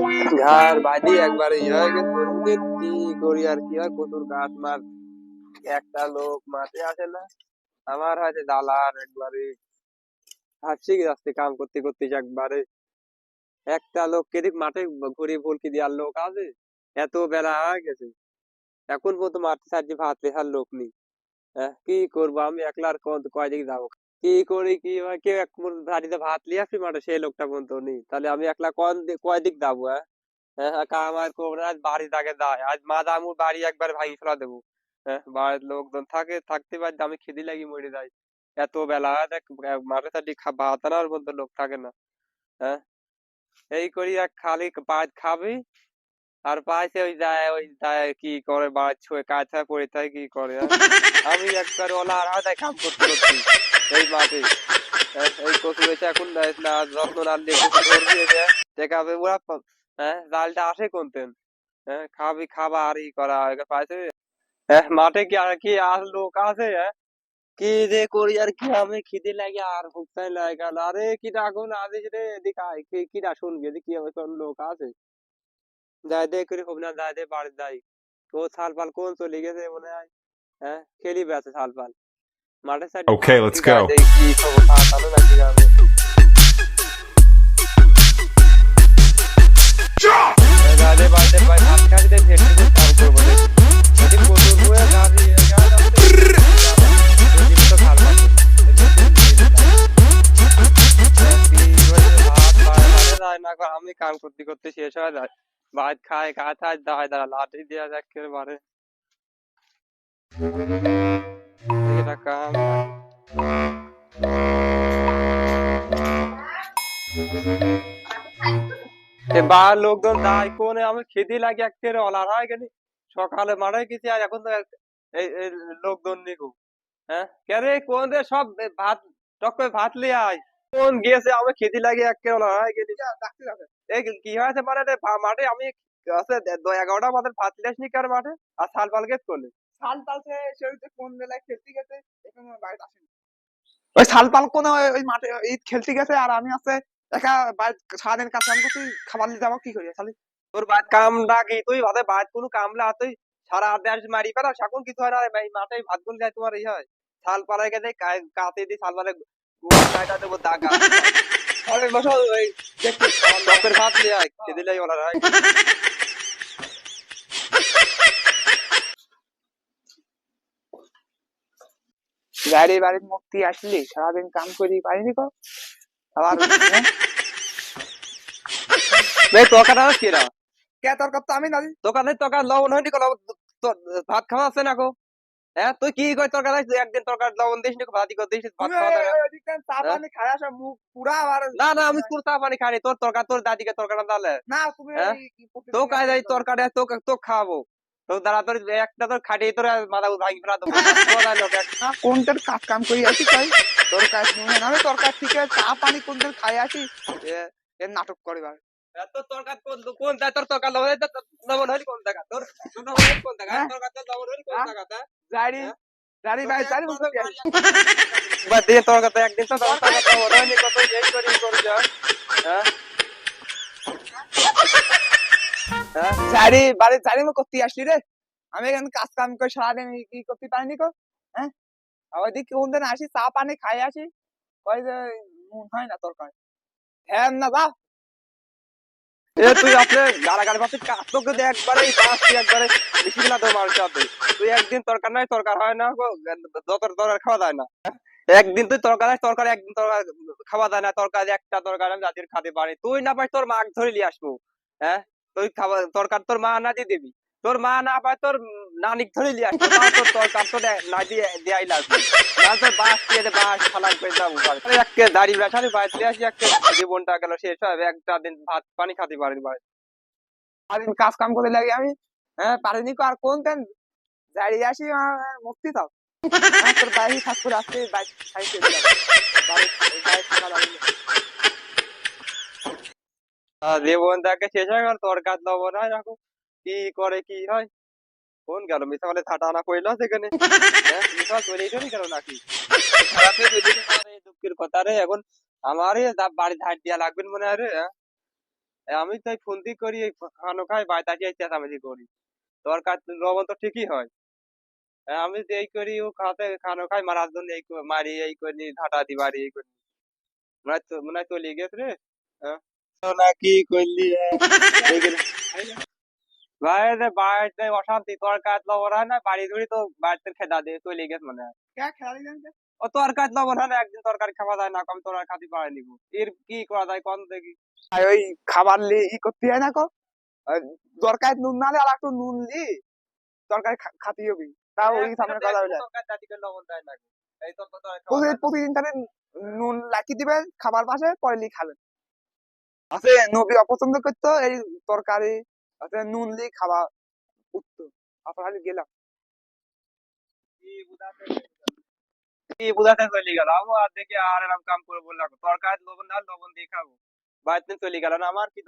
ঘর বাদি একবারে ইয়ে করি আর কি গাছ মার একটা লোক মাঠে আসে না, আমার দালার একবারে। হাসি কাম করতে করতে একবারে। একটা লোক কেদিক মাঠে ঘুরে ভুলকি দেওয়ার লোক আছে, এত বেলা হয়ে গেছে। এখন পর্যন্ত মাঠে সাহায্যে ভাত লেখার লোক নেই। হ্যাঁ কি করব? আমি একলা আর কত- কয়দিক যাব। কি করি কি কেউ এক বাড়িতে ভাত লিয়ে আসি মাঠে সেই লোকটা পর্যন্ত নেই। তাহলে আমি একলা কোন কয়দিক যাব হ্যাঁ? হ্যাঁ হ্যাঁ, আজ বাড়ি আজ মা দামুর বাড়ি একবার ভাঙি ফেলা দেবো হ্যাঁ? বাড়ির লোকজন থাকে থাকতে পারে আমি খিদি লাগি মরে যাই। এত বেলা দেখ মাঠে সাথে ভাত আনার মধ্যে লোক থাকে না হ্যাঁ? এই করি এক খালি ভাত খাবি আর পাইছে ওই যায় ওই যায় কি করে বাড়ি ছুঁয়ে কাছে পড়ে থাকে কি করে? আমি একবার ওলা আর হাতে কাম করতে করছি, এই মাঠে এই কচু বেচে এখন না- না, যত্ন না নিয়ে কচু ধরবি ওরা হ্যাঁ জালটা আসে কোনতেন হ্যাঁ খাবি, খাবা, আর ই করা পাইছে? হ্যাঁ মাঠে কি আর কি আর লোক আছে হ্যাঁ কি যে করি আর কি, আমি খিদে লাগে আর ভুগতাই লাগে আরে, কি ডাকুন আজ রে, এদিকে কি ডা শুনবি? এদিকে কি লোক আছে? যাই দে করে হবে না যাই দে বাড়ি যাই ও ছাল পাল কোন চলে গেছে মনে হয় হ্যাঁ খেলি বেড়াচ্ছে ছাল পাল মাঠের সাইডে Okay, let's go. কি খবর ভাত আনো নাকি যাবে যাই দে বাড়িতে ভাই ভাত খাই দে ভেটে দে কাম করব দে যদি কচুর বয়ে গাড়ি তো ছাল পাল আমি কাম করতে করতে শেষ হয়ে যায় ভাত খায় খায় খায় দায় দাঁড়া লাঠি দিয়া যাক একেবারে এটা কাম এ বার লোকজন দায় কোনে আমি খিদি লাগে একেবারে অলার গেলি সকালে মারা গেছি আর এখন তো এই লোকজন নিগু হ্যাঁ কেরে কোন রে সব ভাত টক করে ভাত লিয়ে আয় কোন গিয়েছে আমি খিদি লাগে একেবারে অলার হয়ে গেলি এই কি হয়েছে মানে মাঠে আমি আছে দু এগারোটা মাঠে ভাত আসনি কার মাঠে? আর সাল পাল গেছ করলে শাল পালছে সে কোন বেলায় খেলতে গেছে এখন বাড়িতে আসেনি। ওই শাল পাল কোন ওই- মাঠে ঈদ খেলতে গেছে আর আমি আছে একা সারাদিন কাজ কাম করতে খাবার নিতে যাব কি করি? খালি তোর বাদ কাম ডাকি তুই ভাতে কোনো কামলা তুই সারা দেশ মারি পেলা সাকুন কিছু হয় না রে ভাই মাঠে ভাত গুল যায় তোমার ই হয়। ছাল পালাই গেছে কাতে দি ছাল পালে গাড়ি বাড়ির মুক্তি আসলি সারাদিন কাম করি পারিনি কো আবার হ্যাঁ? তোকাটা কি কে তোর কথা আমি না দোকানে তোকা লবণ হয়নি ভাত খাওয়া আছে না কো হ্যাঁ তুই কি কই তরকারি একদিন তরকারি লবণ দিস নি ভাত কর দিস ভাত খাওয়া হ্যাঁ? পানি খায় আসা মুখ পুরা না না আমি তোর চা পানি খাইনি তোর তরকারি তোর দাদিকে তরকারি দালে না তুমি তো কাজ তরকারি তো তো খাব তো দাঁড়া তোর একটা তোর খাটিয়ে তোর মাথা ভাঙি ফেলা না, কোনটার কাজ কাম করি আসি তাই তোর কাজ আমি তোর কাজ ঠিক আছে চা পানি কোনটার খাই এ- নাটক করে কোন কোন তোর তরকার লবণ লবণ কোন তোর লবণ কোন? তোর লবণ কোন ভাই একদিন তো লবণ কত এই করি করি যা। হ্যাঁ। বাড়ি মো আসলি রে। আমি এখানে কাজ কাম করে সারাদিন কি করতে পারিনি কো? হ্যাঁ? আবার দিকে কোন দিন আসি চা পানি খাই আসি। কই যে মন হয় না তোর কাছে। হ্যাঁ না যা তুই আপনি কাজ তোকে একবারে একবারে। না তোর তুই। একদিন তরকার নাই তরকার হয় না গো, দরকার খাওয়া যায় না। একদিন তুই তরকার তরকারি একদিন তরকার খাওয়া যায় না। তরকারি একটা তরকার আমি জাতির খাতে পারি তুই না পাই তোর মাক ধরে নিয়ে আসব। হ্যাঁ? তুই খাবার তরকার তোর মা না দিয়ে দিবি। তোর মা না পায় তোর নানিক ধরে তাও তোর দে- না দিয়ে তোর বাস দিয়ে দে বাস খালাই করে যাব বাড়ি। আরে একে দাড়ি আসি একে। জীবনটা গেল শেষ হবে একটা দিন ভাত পানি খাতে সারাদিন কাজ কাম করতে লাগি আমি। হ্যাঁ পারিনি আর কোন দিন? দাঁড়িয়ে আসি মুক্তি দাও। হ্যাঁ, তোর করে আসতে বাইক খাইতে জীবনটাকে শেষ হয়ে তোর কাজ না রাখো। কি করে কি হয় কোন গেল? মিশা বলে থাটা আনা কইলো সেখানে। হ্যাঁ, মিশা চলে এসে গেল নাকি? দুঃখের কথা রে এখন আমারই বাড়ি ধার দিয়া লাগবে মনে হয় রে হ্যাঁ? আমি তাই ফোনটি করি এই খানো খাই বাই তাকে চেঁচামেচি করি। তরকার লবণ তো ঠিকই হয়। আমি যে এই করি ও খাতে খানো খাই মারার জন্য এই মারি এই করি ঝাঁটা দি মারি এই করি। মনে হয় তো- মনে হয় চলে গেছে রে হ্যাঁ? না কি করলি রে বাড়িতে অশান্তি তরকার লবণ হয় না বাড়ি ধরি তো বাড়িতে খেদা দিয়ে চলে গেছে মনে হয়। ও তরকারি লবণ হয় না একদিন তরকারি খাওয়া যায় না আমি তরকারি খাতে পারি নিব। এর কি করা যায় কোন দেখি। আর ওই খাবার লি ই করতে হয় না কো? আর দরকার নুন নালে আর একটু নুন লি তরকারি খাতি হবি। তাও ওই সামনে কথা হইলে। তরকারি জাতিকে লবণ দেয় না তরকারি যায় না। প্রতিদিন তাহলে নুন লাকি দিবেন খাবার পাশে পরে লি খাবেন আছে নবী অপছন্দ করতো এই তরকারি আছে নুন দিয়ে খাওয়া উঠতো। আপনার গেলাম। কি চলে আমি আর দেখি আর কাম করে বললাম বাড়িতে চলে আমার কি